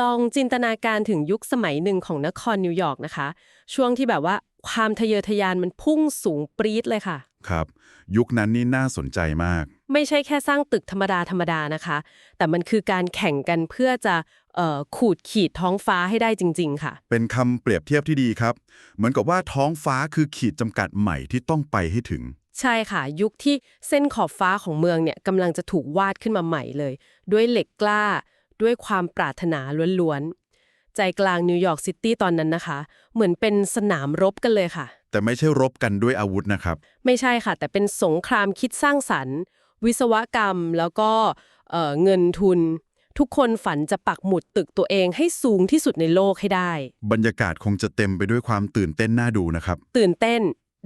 ลองจินตนาการถึงยุคสมัยหนึ่งของนครนิวยอร์กนะคะ ช่วงที่แบบว่าความทะเยอทะยานมันพุ่งสูงปรี๊ดเลยค่ะ ครับ ยุคนั้นนี่น่าสนใจมาก ไม่ใช่แค่สร้างตึกธรรมดาธรรมดานะคะ แต่มันคือการแข่งกันเพื่อจะเอ่อขูดขีดท้องฟ้าให้ได้จริง ๆ ค่ะ เป็นคำเปรียบเทียบที่ดีครับ เหมือนกับว่าท้องฟ้าคือขีดจำกัดใหม่ที่ต้องไปให้ถึง ใช่ค่ะ ยุคที่เส้นขอบฟ้าของเมืองเนี่ยกำลังจะถูกวาดขึ้นมาใหม่เลย ด้วยเหล็กกล้า ด้วยความปรารถนาล้วนๆ ใจกลางนิวยอร์กซิตี้ตอนนั้นนะคะ เหมือนเป็นสนามรบกันเลยค่ะ แต่ไม่ใช่รบกันด้วยอาวุธนะครับ ไม่ใช่ค่ะ แต่เป็นสงครามคิดสร้างสรรค์ วิศวกรรมแล้วก็เอ่อเงินทุน ทุกคนฝันจะปักหมุดตึกตัวเองให้สูงที่สุดในโลกให้ได้ บรรยากาศคงจะเต็มไปด้วยความตื่นเต้นน่าดูนะครับ ตื่นเต้น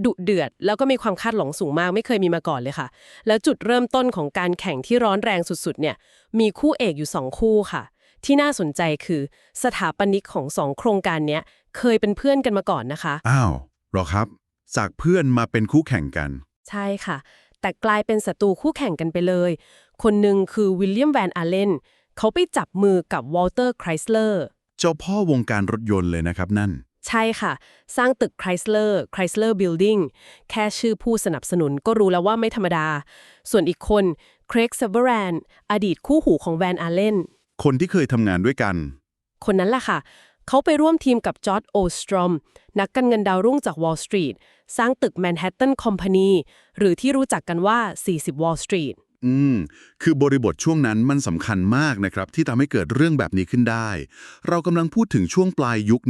ดุเดือด แล้วก็มีความคาดหวังสูงมากไม่เคยมีมาก่อนเลยค่ะ แล้วจุดเริ่มต้นของการแข่งที่ร้อนแรงสุดๆเนี่ยมีคู่เอกอยู่สองคู่ค่ะ ที่น่าสนใจคือสถาปนิกของสองโครงการเนี้ยเคยเป็นเพื่อนกันมาก่อนนะคะอ้าวเหรอครับ จากเพื่อนมาเป็นคู่แข่งกัน ใช่ค่ะ แต่กลายเป็นศัตรูคู่แข่งกันไปเลย คนหนึ่งคือวิลเลียมแวนอาเลนเขาไปจับมือกับวอลเตอร์ไครสเลอร์เจ้าพ่อวงการรถยนต์เลยนะครับนั่น ใช่ค่ะ สร้างตึก Chrysler Chrysler Building แค่ชื่อผู้สนับสนุนก็รู้แล้วว่าไม่ธรรมดา ส่วนอีกคนเครกเซเวอร์แรนอดีตคู่หูของแวนอาเลนคนที่เคยทำงานด้วยกัน คนนั้นล่ะค่ะ เขาไปร่วมทีมกับจอร์ดโอสตรอม นักการเงินดาวรุ่งจาก Wall Street สร้างตึก Manhattan Company หรือที่รู้จักกันว่า 40 Wall Street อืม คือบริบทช่วงนั้นมันสำคัญมากนะครับ ที่ทำให้เกิดเรื่องแบบนี้ขึ้นได้ เรากำลังพูดถึงช่วงปลายยุค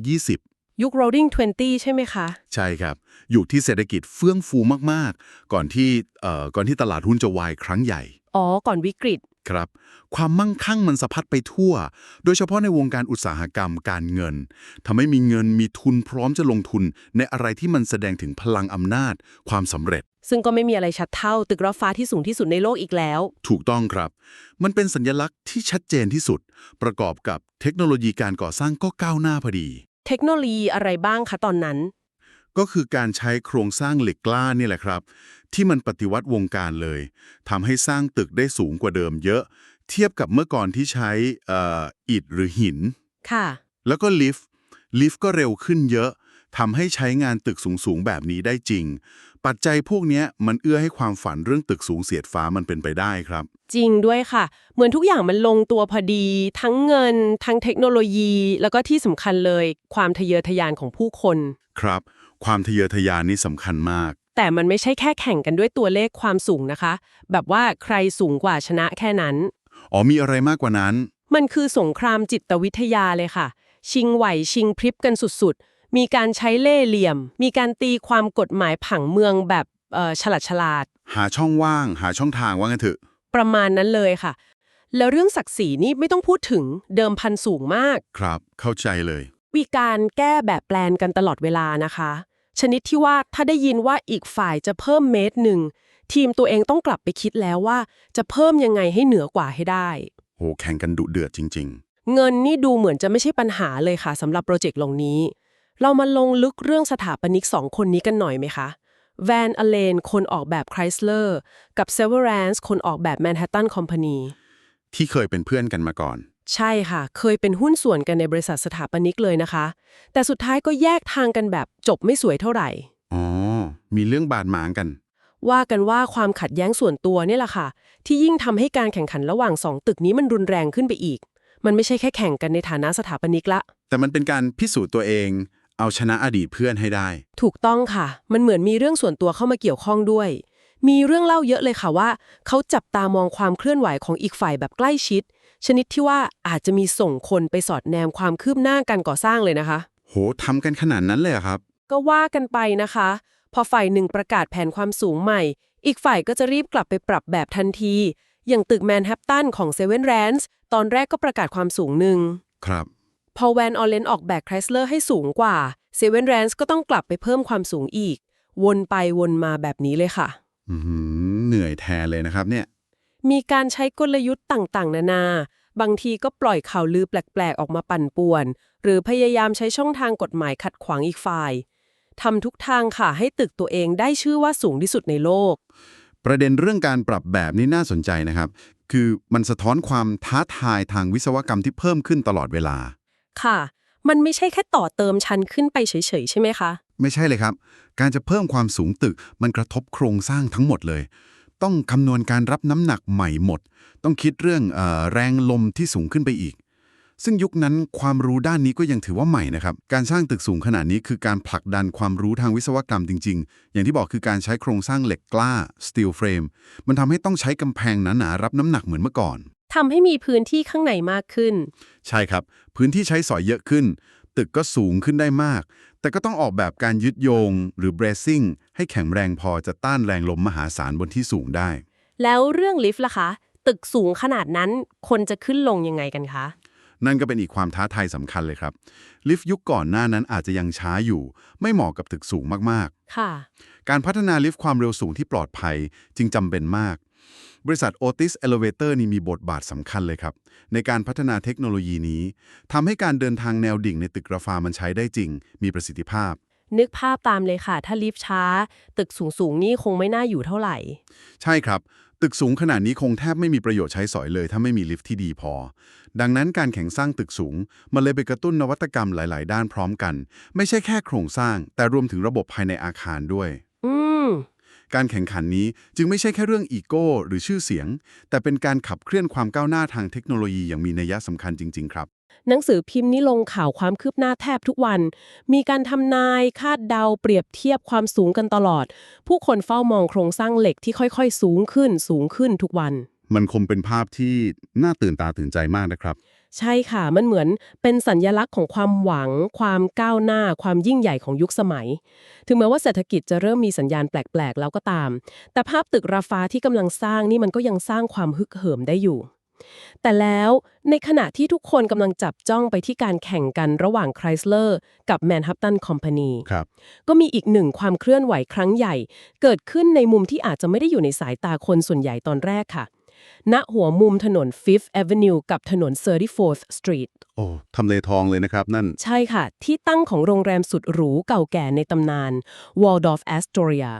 1920 ยุค Roaring Twenty ใช่ไหมคะ ใช่ครับ อยู่ที่เศรษฐกิจเฟื่องฟูมากๆ ก่อนที่เอ่อก่อนที่ตลาดหุ้นจะวายครั้งใหญ่ อ๋อ ก่อนวิกฤต ครับ ความมั่งคั่งมันสะพัดไปทั่ว โดยเฉพาะในวงการอุตสาหกรรมการเงินทำให้มีเงินมีทุนพร้อมจะลงทุน ในอะไรที่มันแสดงถึงพลังอำนาจ ความสำเร็จ ซึ่งก็ไม่มีอะไรชัดเท่าตึกรถฟ้าที่สูงที่สุดในโลกอีกแล้ว ถูกต้องครับ มันเป็นสัญลักษณ์ที่ชัดเจนที่สุด ประกอบกับเทคโนโลยีการก่อสร้างก็ก้าวหน้าพอดี เทคโนโลยีอะไรบ้างคะตอนนั้น ก็คือการใช้โครงสร้างเหล็กกล้านี่แหละครับ ที่มันปฏิวัติวงการเลยทำให้สร้างตึกได้สูงกว่าเดิมเยอะ เทียบกับเมื่อก่อนที่ใช้เอ่ออิฐหรือหิน ค่ะ แล้วก็ลิฟต์ลิฟต์ก็เร็วขึ้นเยอะทำให้ใช้งานตึกสูงๆแบบนี้ได้จริง ปัจจัยพวกเนี้ยมันเอื้อให้ความฝันเรื่องตึกสูงเสียดฟ้ามันเป็นไปได้ครับ จริงด้วยค่ะ เหมือนทุกอย่างมันลงตัวพอดี ทั้งเงิน ทั้งเทคโนโลยี แล้วก็ที่สำคัญเลย ความทะเยอทะยานของผู้คน ครับ ความทะเยอทะยานนี่สำคัญมาก แต่มันไม่ใช่แค่แข่งกันด้วยตัวเลขความสูงนะคะ แบบว่าใครสูงกว่าชนะแค่นั้น อ๋อมีอะไรมากกว่านั้น มันคือสงครามจิตวิทยาเลยค่ะ ชิงไหวชิงพริบกันสุดๆ มีการใช้เล่ห์เหลี่ยม มีการตีความกฎหมายผังเมืองแบบเอ่อฉลาดฉลาด หาช่องว่าง หาช่องทางว่างั้นเถอะ ประมาณนั้นเลยค่ะ แล้วเรื่องศักดิ์ศรีนี่ไม่ต้องพูดถึงเดิมพันสูงมาก ครับ เข้าใจเลยมีการแก้แบบแปลนกันตลอดเวลานะคะ ชนิดที่ว่าถ้าได้ยินว่าอีกฝ่ายจะเพิ่มเมตรหนึ่ง ทีมตัวเองต้องกลับไปคิดแล้วว่า จะเพิ่มยังไงให้เหนือกว่าให้ได้ โหแข่งกันดุเดือดจริง เงินนี่ดูเหมือนจะไม่ใช่ปัญหาเลยค่ะสำหรับโปรเจกต์ลงนี้ เรามาลงลึกเรื่องสถาปนิกสองคนนี้กันหน่อยไหมคะแวนอเลนคนออกแบบ Chrysler กับ Severance คนออกแบบ Manhattan Company ๆที่เคยเป็นเพื่อนกันมาก่อน ใช่ค่ะ เคยเป็นหุ้นส่วนกันในบริษัทสถาปนิกเลยนะคะ แต่สุดท้ายก็แยกทางกันแบบจบไม่สวยเท่าไหร่ อ๋อ มีเรื่องบาดหมางกัน ว่ากันว่าความขัดแย้งส่วนตัวเนี่ยแหละค่ะ ที่ยิ่งทำให้การแข่งขันระหว่างสองตึกนี้มันรุนแรงขึ้นไปอีก มันไม่ใช่แค่แข่งกันในฐานะสถาปนิกละ แต่มันเป็นการพิสูจน์ตัวเอง เอาชนะอดีตเพื่อนให้ได้ ถูกต้องค่ะ มันเหมือนมีเรื่องส่วนตัวเข้ามาเกี่ยวข้องด้วย มีเรื่องเล่าเยอะเลยค่ะว่า เขาจับตามองความเคลื่อนไหวของอีกฝ่ายแบบใกล้ชิด ชนิดที่ว่าอาจจะมีส่งคนไปสอดแนมความคืบหน้าการก่อสร้างเลยนะคะ โหทำกันขนาดนั้นเลยเหรอครับ ก็ว่ากันไปนะคะ พอฝ่ายหนึ่งประกาศแผนความสูงใหม่ อีกฝ่ายก็จะรีบกลับไปปรับแบบทันที อย่างตึกแมนฮัตตันของเซเว่นแรนส์ตอนแรกก็ประกาศความสูงหนึ่งครับพอแวนออเลนออกแบบไครสเลอร์ให้สูงกว่าเซเว่นแรนส์ก็ต้องกลับไปเพิ่มความสูงอีก วนไปวนมาแบบนี้เลยค่ะอืม เหนื่อยแทนเลยนะครับเนี่ย มีการใช้กลยุทธ์ต่างๆ นานา บางทีก็ปล่อยข่าวลือแปลกๆ ออกมาปั่นป่วน หรือพยายามใช้ช่องทางกฎหมายขัดขวางอีกฝ่ายทำทุกทางค่ะให้ตึกตัวเองได้ชื่อว่าสูงที่สุดในโลก ประเด็นเรื่องการปรับแบบนี้น่าสนใจนะครับ คือมันสะท้อนความท้าทายทางวิศวกรรมที่เพิ่มขึ้นตลอดเวลา ค่ะ มันไม่ใช่แค่ต่อเติมชั้นขึ้นไปเฉยๆ ใช่ไหมคะ ไม่ใช่เลยครับ การจะเพิ่มความสูงตึกมันกระทบโครงสร้างทั้งหมดเลย ต้องคำนวณการรับน้ำหนักใหม่หมด ต้องคิดเรื่องเออแรงลมที่สูงขึ้นไปอีก ซึ่งยุคนั้นความรู้ด้านนี้ก็ยังถือว่าใหม่นะครับ การสร้างตึกสูงขนาดนี้คือการผลักดันความรู้ทางวิศวกรรมจริง ๆ อย่างที่บอกคือการใช้โครงสร้างเหล็กกล้า steel frame มันทำให้ต้องใช้กำแพงหนาๆรับน้ำหนักเหมือนเมื่อก่อนทำให้มีพื้นที่ข้างในมากขึ้น ใช่ครับ พื้นที่ใช้สอยเยอะขึ้น ตึกก็สูงขึ้นได้มาก แต่ก็ต้องออกแบบการยึดโยง หรือ bracing ให้แข็งแรงพอจะต้านแรงลมมหาศาลบนที่สูงได้ แล้วเรื่องลิฟต์ล่ะคะ ตึกสูงขนาดนั้นคนจะขึ้นลงยังไงกันคะ นั่นก็เป็นอีกความท้าทายสำคัญเลยครับ ลิฟต์ยุคก่อนหน้านั้นอาจจะยังช้าอยู่ ไม่เหมาะกับตึกสูงมากค่ะๆการพัฒนาลิฟต์ความเร็วสูงที่ปลอดภัยจึงจำเป็นมาก บริษัท Otis Elevator นี่มีบทบาทสำคัญเลยครับ ในการพัฒนาเทคโนโลยีนี้ทำให้การเดินทางแนวดิ่งในตึกราฟามันใช้ได้จริง มีประสิทธิภาพ นึกภาพตามเลยค่ะ ถ้าลิฟต์ช้า ตึกสูงๆนี่คงไม่น่าอยู่เท่าไหร่ ใช่ครับ ตึกสูงขนาดนี้คงแทบไม่มีประโยชน์ใช้สอยเลย ถ้าไม่มีลิฟต์ที่ดีพอ ดังนั้นการแข่งสร้างตึกสูง มันเลยไปกระตุ้นนวัตกรรมหลาย ๆ ด้านพร้อมกัน ไม่ใช่แค่โครงสร้าง แต่รวมถึงระบบภายในอาคารด้วย อืม การแข่งขันนี้จึงไม่ใช่แค่เรื่องอีโก้หรือชื่อเสียง แต่เป็นการขับเคลื่อนความก้าวหน้าทางเทคโนโลยีอย่างมีนัยสำคัญจริง ๆ ครับ หนังสือพิมพ์นี่ลงข่าวความคืบหน้าแทบทุกวัน มีการทำนายคาดเดาเปรียบเทียบความสูงกันตลอด ผู้คนเฝ้ามองโครงสร้างเหล็กที่ค่อยๆ สูงขึ้น สูงขึ้นทุกวัน มันคงเป็นภาพที่น่าตื่นตาตื่นใจมากนะครับ ใช่ค่ะ มันเหมือนเป็นสัญญลักษณ์ของความหวัง ความก้าวหน้า ความยิ่งใหญ่ของยุคสมัย ถึงแม้ว่าเศรษฐกิจจะเริ่มมีสัญญาณแปลกๆ แล้วก็ตาม แต่ภาพตึกราฟาที่กำลังสร้างนี่มันก็ยังสร้างความฮึกเหิมได้อยู่ แต่แล้วในขณะที่ทุกคนกำลังจับจ้องไปที่การแข่งกันระหว่าง Chrysler กับ Manhattan Company ครับก็มีอีกหนึ่งความเคลื่อนไหวครั้งใหญ่ เกิดขึ้นในมุมที่อาจจะไม่ได้อยู่ในสายตาคนส่วนใหญ่ตอนแรกค่ะ ณหัวมุมถนน Fifth Avenue กับถนน 34th Street โอ้ทำเลทองเลยนะครับนั่น ใช่ค่ะ ที่ตั้งของโรงแรมสุดหรูเก่าแก่ในตำนาน Waldorf Astoria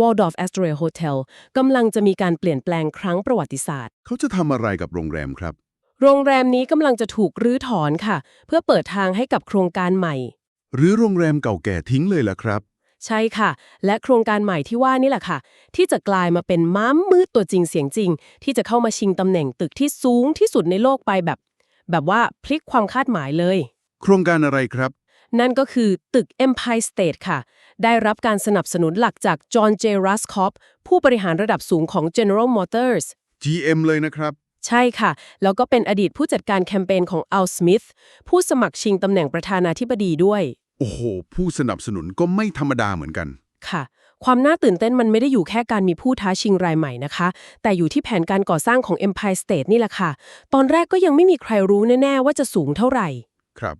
Waldorf Astoria Hotel กำลังจะมีการเปลี่ยนแปลงครั้งประวัติศาสตร์ เขาจะทำอะไรกับโรงแรมครับ โรงแรมนี้กำลังจะถูกรื้อถอนค่ะ เพื่อเปิดทางให้กับโครงการใหม่ หรือโรงแรมเก่าแก่ทิ้งเลยล่ะครับ ใช่ค่ะ และโครงการใหม่ที่ว่านี่แหละค่ะ ที่จะกลายมาเป็นม้ามมืดตัวจริงเสียงจริง ที่จะเข้ามาชิงตำแหน่งตึกที่สูงที่สุดในโลกไปแบบ แบบว่าพลิกความคาดหมายเลย โครงการอะไรครับ นั่นก็คือตึก Empire State ค่ะ ได้รับการสนับสนุนหลักจากจอห์นเจรัสคอปผู้บริหารระดับสูงของ General Motors GM เลยนะครับใช่ค่ะ แล้วก็เป็นอดีตผู้จัดการแคมเปญของ Al Smith ผู้สมัครชิงตำแหน่งประธานาธิบดีด้วย โอ้โห ผู้สนับสนุนก็ไม่ธรรมดาเหมือนกัน ค่ะ ความน่าตื่นเต้นมันไม่ได้อยู่แค่การมีผู้ท้าชิงรายใหม่นะคะ แต่อยู่ที่แผนการก่อสร้างของ Empire State นี่แหละค่ะ ตอนแรกก็ยังไม่มีใครรู้แน่ๆว่าจะสูงเท่าไหร่ ครับ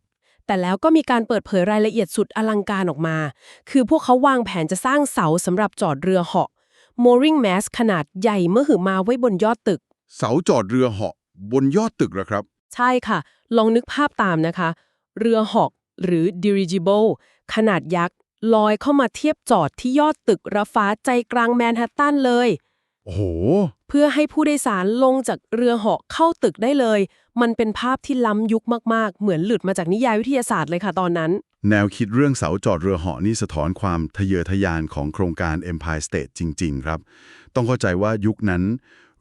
แต่แล้วก็มีการเปิดเผยรายละเอียดสุดอลังการออกมา คือพวกเขาวางแผนจะสร้างเสาสำหรับจอดเรือเหาะ mooring mast ขนาดใหญ่เมื่อหือมาไว้บนยอดตึก เสาจอดเรือเหาะบนยอดตึกเหรอครับ ใช่ค่ะ ลองนึกภาพตามนะคะ เรือเหาะ หรือ dirigible ขนาดยักษ์ ลอยเข้ามาเทียบจอดที่ยอดตึกระฟ้าใจกลางแมนฮัตตันเลย โอ้โห เพื่อให้ผู้โดยสารลงจากเรือเหาะเข้าตึกได้เลย มันเป็นภาพที่ล้ำยุคมากๆ เหมือนหลุดมาจากนิยายวิทยาศาสตร์เลยค่ะตอนนั้น แนวคิดเรื่องเสาจอดเรือเหาะนี่สะท้อนความทะเยอทะยานของโครงการ Empire State จริง ๆ ครับ ต้องเข้าใจว่ายุคนั้น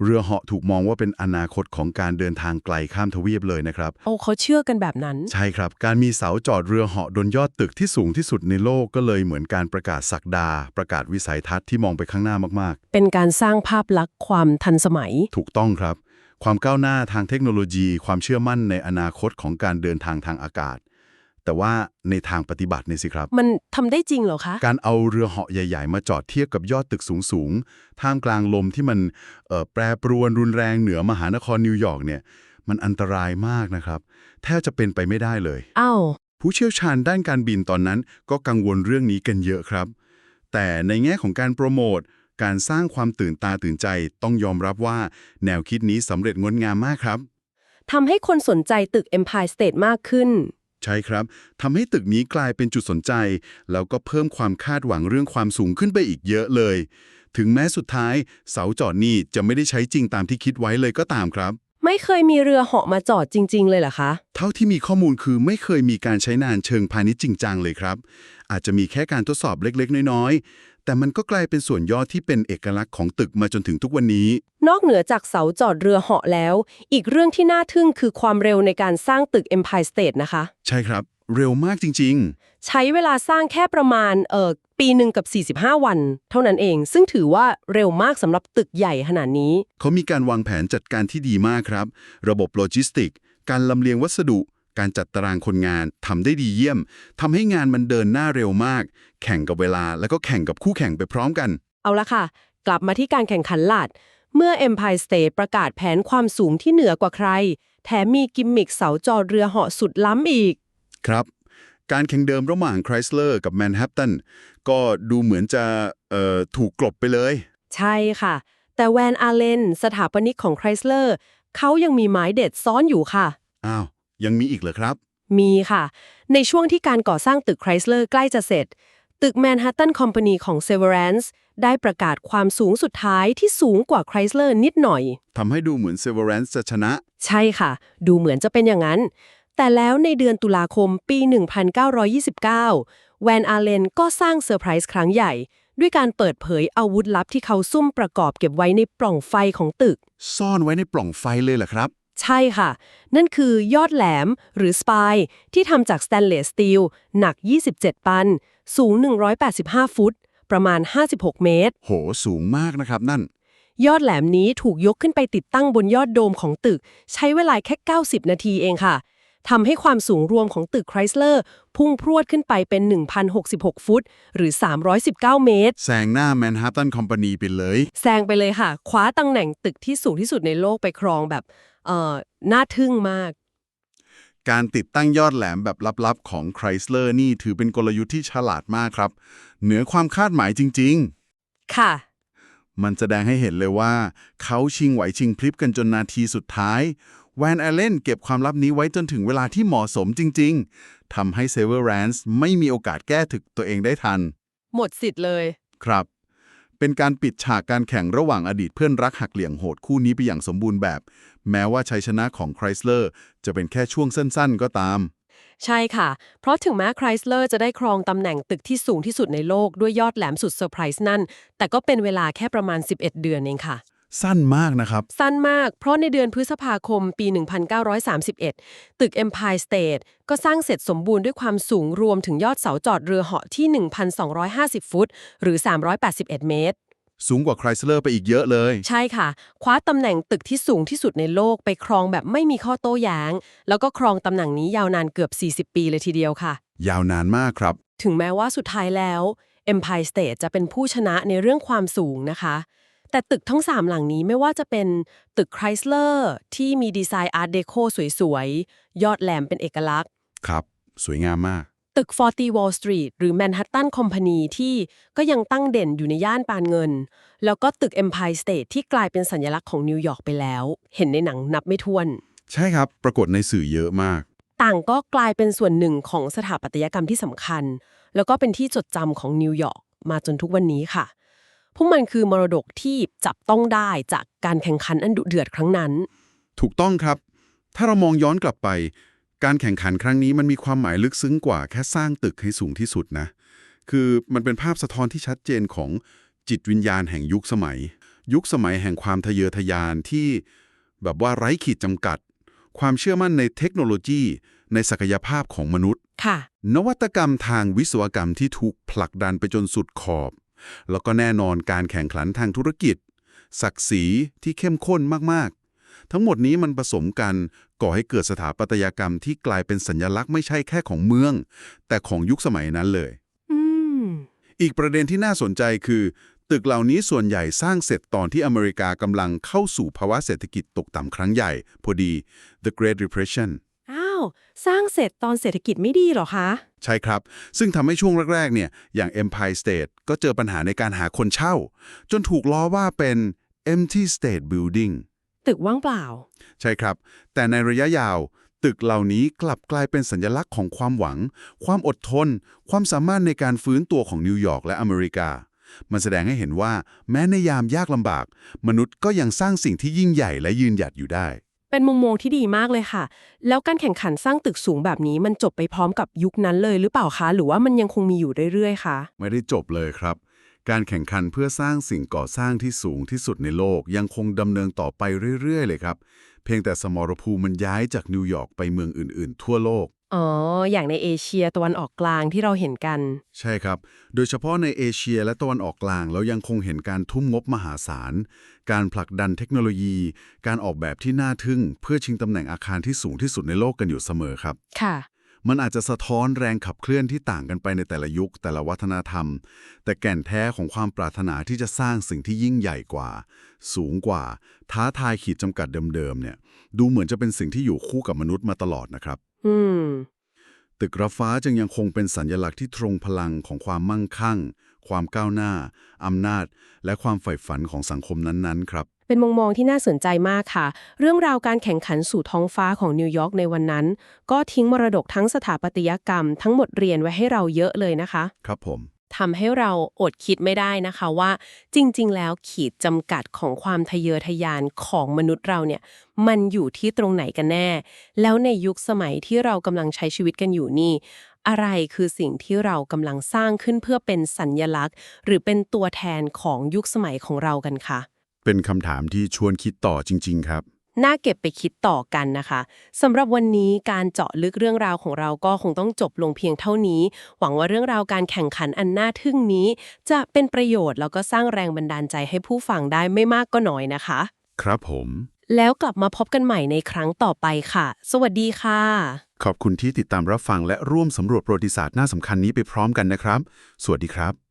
เรือเหาะถูกมองว่าเป็นอนาคตของการเดินทางไกลข้ามทวีปเลยนะครับ โอ้เขาเชื่อกันแบบนั้น ใช่ครับ การมีเสาจอดเรือเหาะบนยอดตึกที่สูงที่สุดในโลกก็เลยเหมือนการประกาศศักดา ประกาศวิสัยทัศน์ที่มองไปข้างหน้ามากเป็นการสร้างภาพลักษณ์ความทันสมัยๆถูกต้องครับ ความก้าวหน้าทางเทคโนโลยี ความเชื่อมั่นในอนาคตของการเดินทางทางอากาศ แต่ว่าในทางปฏิบัติเนี่ยสิครับ มันทำได้จริงเหรอคะ การเอาเรือเหาะใหญ่ ๆ มาจอดเทียบกับยอดตึกสูงๆ ท่ามกลางลมที่มันเอ่อแปรปรวนรุนแรงเหนือมหานครนิวยอร์กเนี่ย มันอันตรายมากนะครับ แทบจะเป็นไปไม่ได้เลย อ้าว ผู้เชี่ยวชาญด้านการบินตอนนั้นก็กังวลเรื่องนี้กันเยอะครับ แต่ในแง่ของการโปรโมท การสร้างความตื่นตาตื่นใจต้องยอมรับว่าแนวคิดนี้สำเร็จงดงามมากครับทำให้คนสนใจตึก Empire State มากขึ้น ใช่ครับทำให้ตึกนี้กลายเป็นจุดสนใจ แล้วก็เพิ่มความคาดหวังเรื่องความสูงขึ้นไปอีกเยอะเลย ถึงแม้สุดท้าย เสาจอดนี่จะไม่ได้ใช้จริงตามที่คิดไว้เลยก็ตามครับ ไม่เคยมีเรือเหาะมาจอดจริง ๆ เลยเหรอคะ เท่าที่มีข้อมูลคือไม่เคยมีการใช้นานเชิงพาณิชย์จริงจังเลยครับ อาจจะมีแค่การทดสอบเล็กๆ น้อยๆ แต่มันก็กลายเป็นส่วนย่อที่เป็นเอกลักษณ์ของตึกมาจนถึงทุกวันนี้ นอกเหนือจากเสาจอดเรือเหาะแล้ว อีกเรื่องที่น่าทึ่งคือความเร็วในการสร้างตึก Empire State นะคะ ใช่ครับ เร็วมากจริงใช้เวลาสร้างแค่ประมาณเอ่อ ปีหนึ่งกับ 45 วัน เท่านั้นเอง ซึ่งถือว่าเร็วมากสำหรับตึกใหญ่ขนาดนี้ๆเขามีการวางแผนจัดการที่ดีมากครับ ระบบโลจิสติก การลำเลียงวัสดุ การจัดตารางคนงานทำได้ดีเยี่ยมทำให้งานมันเดินหน้าเร็วมาก แข่งกับเวลาแล้วก็แข่งกับคู่แข่งไปพร้อมกัน เอาละค่ะ กลับมาที่การแข่งขันหลัดเมื่อ Empire State ประกาศแผนความสูงที่เหนือกว่าใคร แถมมีกิมมิคเสาจอดเรือเหาะสุดล้ำอีก ครับ การแข่งเดิมระหว่าง Chrysler กับ Manhattan ก็ดูเหมือนจะเอ่อถูกกลบไปเลย ใช่ค่ะ แต่แวนอาเลนสถาปนิกของ Chrysler เขายังมีหมายเด็ดซ่อนอยู่ค่ะ อ้าว ยังมีอีกเหรอครับ มีค่ะ ในช่วงที่การก่อสร้างตึก Chrysler ใกล้จะเสร็จ ตึก Manhattan Company ของ Severance ได้ประกาศความสูงสุดท้ายที่สูงกว่า Chrysler นิดหน่อยทำให้ดูเหมือน Severance จะชนะ ใช่ค่ะ ดูเหมือนจะเป็นอย่างนั้น แต่แล้วในเดือนตุลาคมปี 1929 แวนอาเลนก็สร้างเซอร์ไพรส์ครั้งใหญ่ ด้วยการเปิดเผยอาวุธลับที่เขาซุ่มประกอบเก็บไว้ในปล่องไฟของตึก ซ่อนไว้ในปล่องไฟเลยเหรอครับ ใช่ค่ะ นั่นคือยอดแหลมหรือสปายที่ทำจากสแตนเลสสตีลหนัก 27 ปัน สูง 185 ฟุต ประมาณ 56 เมตร โหสูงมากนะครับนั่นยอดแหลมนี้ถูกยกขึ้นไปติดตั้งบนยอดโดมของตึก ใช้เวลาแค่ 90 นาทีเองค่ะ ทำให้ความสูงรวมของตึกไครสเลอร์พุ่งพรวดขึ้นไปเป็น 1,066 ฟุต หรือ 319 เมตร แซงหน้า Manhattan Company ไปเลย แซงไปเลยค่ะ คว้าตำแหน่งตึกที่สูงที่สุดในโลกไปครองแบบเอ่อน่าทึ่งมาก การติดตั้งยอดแหลมแบบลับๆ ของ Chrysler นี่ถือเป็นกลยุทธ์ที่ฉลาดมากครับ เหนือความคาดหมายจริงค่ะๆมันแสดงให้เห็นเลยว่า เขาชิงไหวชิงพลิบกันจนนาทีสุดท้าย แวนแอลเลนเก็บความลับนี้ไว้จนถึงเวลาที่เหมาะสมจริง ๆ ทำให้ Severance ไม่มีโอกาสแก้ถึกตัวเองได้ทัน หมดสิทธิ์เลย ครับ เป็นการปิดฉากการแข่งระหว่างอดีตเพื่อนรักหักเหลี่ยงโหดคู่นี้ไปอย่างสมบูรณ์แบบ แม้ว่าชัยชนะของ Chrysler จะเป็นแค่ช่วงสั้น ๆ ก็ตาม ใช่ค่ะ เพราะถึงแม้ไครสเลอร์จะได้ครองตำแหน่งตึกที่สูงที่สุดในโลกด้วยยอดแหลมสุดเซอร์ไพรส์นั่น แต่ก็เป็นเวลาแค่ประมาณ 11 เดือนเองค่ะ สั้นมากนะครับ สั้นมาก เพราะในเดือนพฤษภาคมปี 1931 ตึก Empire State ก็สร้างเสร็จสมบูรณ์ด้วยความสูงรวมถึงยอดเสาจอดเรือเหาะที่ 1,250 ฟุต หรือ 381 เมตร สูงกว่า Chrysler ไปอีกเยอะเลย ใช่ค่ะ คว้าตำแหน่งตึกที่สูงที่สุดในโลกไปครองแบบไม่มีข้อโต้แย้ง แล้วก็ครองตำแหน่งนี้ยาวนานเกือบ 40 ปีเลยทีเดียวค่ะ ยาวนานมากครับ ถึงแม้ว่าสุดท้ายแล้ว Empire State จะเป็นผู้ชนะในเรื่องความสูงนะคะ แต่ตึกทั้ง 3 หลังนี้ไม่ว่าจะเป็นตึก Chrysler ที่มีดีไซน์ Art Deco สวยๆ ยอดแหลมเป็นเอกลักษณ์ ครับ สวยงามมาก ตึก 40 Wall Street หรือ Manhattan Company ที่ก็ยังตั้งเด่นอยู่ในย่านปานเงิน แล้วก็ตึก Empire State ที่กลายเป็นสัญลักษณ์ของนิวยอร์กไปแล้ว เห็นในหนังนับไม่ถ้วน ใช่ครับ ปรากฏในสื่อเยอะมาก ต่างก็กลายเป็นส่วนหนึ่งของสถาปัตยกรรมที่สำคัญ แล้วก็เป็นที่จดจำของนิวยอร์กมาจนทุกวันนี้ค่ะ พวกมันคือมรดกที่จับต้องได้จากการแข่งขันอันดุเดือดครั้งนั้น ถูกต้องครับ ถ้าเรามองย้อนกลับไป การแข่งขันครั้งนี้มันมีความหมายลึกซึ้งกว่าแค่สร้างตึกให้สูงที่สุดนะ คือมันเป็นภาพสะท้อนที่ชัดเจนของจิตวิญญาณแห่งยุคสมัย ยุคสมัยแห่งความทะเยอทะยานที่แบบว่าไร้ขีดจำกัด ความเชื่อมั่นในเทคโนโลยี ในศักยภาพของมนุษย์ ค่ะ นวัตกรรมทางวิศวกรรมที่ถูกผลักดันไปจนสุดขอบ แล้วก็แน่นอนการแข่งขันทางธุรกิจ ศักดิ์ศรีที่เข้มข้นมากๆ ทั้งหมดนี้มันผสมกันก่อให้เกิดสถาปัตยกรรมที่กลายเป็นสัญลักษณ์ไม่ใช่แค่ของเมือง แต่ของยุคสมัยนั้นเลยอืมอีกประเด็นที่น่าสนใจคือ ตึกเหล่านี้ส่วนใหญ่สร้างเสร็จตอนที่อเมริกากำลังเข้าสู่ภาวะเศรษฐกิจตกต่ำครั้งใหญ่ พอดี The Great Depression อ้าว สร้างเสร็จตอนเศรษฐกิจไม่ดีเหรอคะ ใช่ครับ ซึ่งทำให้ช่วงแรกๆ เนี่ย อย่าง Empire State ก็เจอปัญหาในการหาคนเช่า จนถูกล้อว่าเป็น empty state building ตึกว่างเปล่า ใช่ครับ แต่ในระยะยาว ตึกเหล่านี้กลับกลายเป็นสัญลักษณ์ของความหวัง ความอดทน ความสามารถในการฟื้นตัวของนิวยอร์กและอเมริกา มันแสดงให้เห็นว่าแม้ในยามยากลำบาก มนุษย์ก็ยังสร้างสิ่งที่ยิ่งใหญ่และยืนหยัดอยู่ได้ เป็นมุมมองที่ดีมากเลยค่ะ แล้วการแข่งขันสร้างตึกสูงแบบนี้มันจบไปพร้อมกับยุคนั้นเลยหรือเปล่าคะ หรือว่ามันยังคงมีอยู่เรื่อยๆคะไม่ได้จบเลยครับ การแข่งขันเพื่อสร้างสิ่งก่อสร้างที่สูงที่สุดในโลก ยังคงดำเนินต่อไปเรื่อยๆ เลยครับ เพียงแต่สมรภูมิมันย้ายจากนิวยอร์กไปเมืองอื่น ๆ ทั่วโลก อ๋อ อย่างในเอเชียตะวันออกกลางที่เราเห็นกัน ใช่ครับ โดยเฉพาะในเอเชียและตะวันออกกลางเรายังคงเห็นการทุ่มงบมหาศาล การผลักดันเทคโนโลยี การออกแบบที่น่าทึ่ง เพื่อชิงตำแหน่งอาคารที่สูงที่สุดในโลกกันอยู่เสมอครับ ค่ะ มันอาจจะสะท้อนแรงขับเคลื่อนที่ต่างกันไปในแต่ละยุคแต่ละวัฒนธรรม แต่แก่นแท้ของความปรารถนาที่จะสร้างสิ่งที่ยิ่งใหญ่กว่า สูงกว่า ท้าทายขีดจำกัดเดิมๆเนี่ย ดูเหมือนจะเป็นสิ่งที่อยู่คู่กับมนุษย์มาตลอดนะครับ อืม ตึกระฟ้าจึงยังคงเป็นสัญญลักษณ์ที่ตรงพลังของความมั่งคั่ง ความก้าวหน้า อำนาจ และความใฝ่ฝันของสังคมนั้นๆ ครับ เป็นมุมมองที่น่าสนใจมากค่ะ เรื่องราวการแข่งขันสู่ท้องฟ้าของนิวยอร์กในวันนั้น ก็ทิ้งมรดกทั้งสถาปัตยกรรม ทั้งหมดเรียนไว้ให้เราเยอะเลยนะคะ ครับผมทำให้เราอดคิดไม่ได้นะคะว่า จริง ๆ แล้วขีดจำกัดของความทะเยอทะยานของมนุษย์เราเนี่ย มันอยู่ที่ตรงไหนกันแน่ แล้วในยุคสมัยที่เรากำลังใช้ชีวิตกันอยู่นี่ อะไรคือสิ่งที่เรากำลังสร้างขึ้นเพื่อเป็นสัญญลักษณ์ หรือเป็นตัวแทนของยุคสมัยของเรากันคะเป็นคำถามที่ชวนคิดต่อจริง ๆ ครับน่าเก็บไปคิดต่อกันนะคะสำหรับวันนี้การเจาะลึกเรื่องราวของเราก็คงต้องจบลงเพียงเท่านี้ หวังว่าเรื่องราวการแข่งขันอันน่าทึ่งนี้ จะเป็นประโยชน์แล้วก็สร้างแรงบันดาลใจให้ผู้ฟังได้ไม่มากก็น้อยนะคะ ครับผม แล้วกลับมาพบกันใหม่ในครั้งต่อไปค่ะ สวัสดีค่ะ ขอบคุณที่ติดตามรับฟังและร่วมสำรวจประวัติศาสตร์น่าสำคัญนี้ไปพร้อมกันนะครับ สวัสดีครับ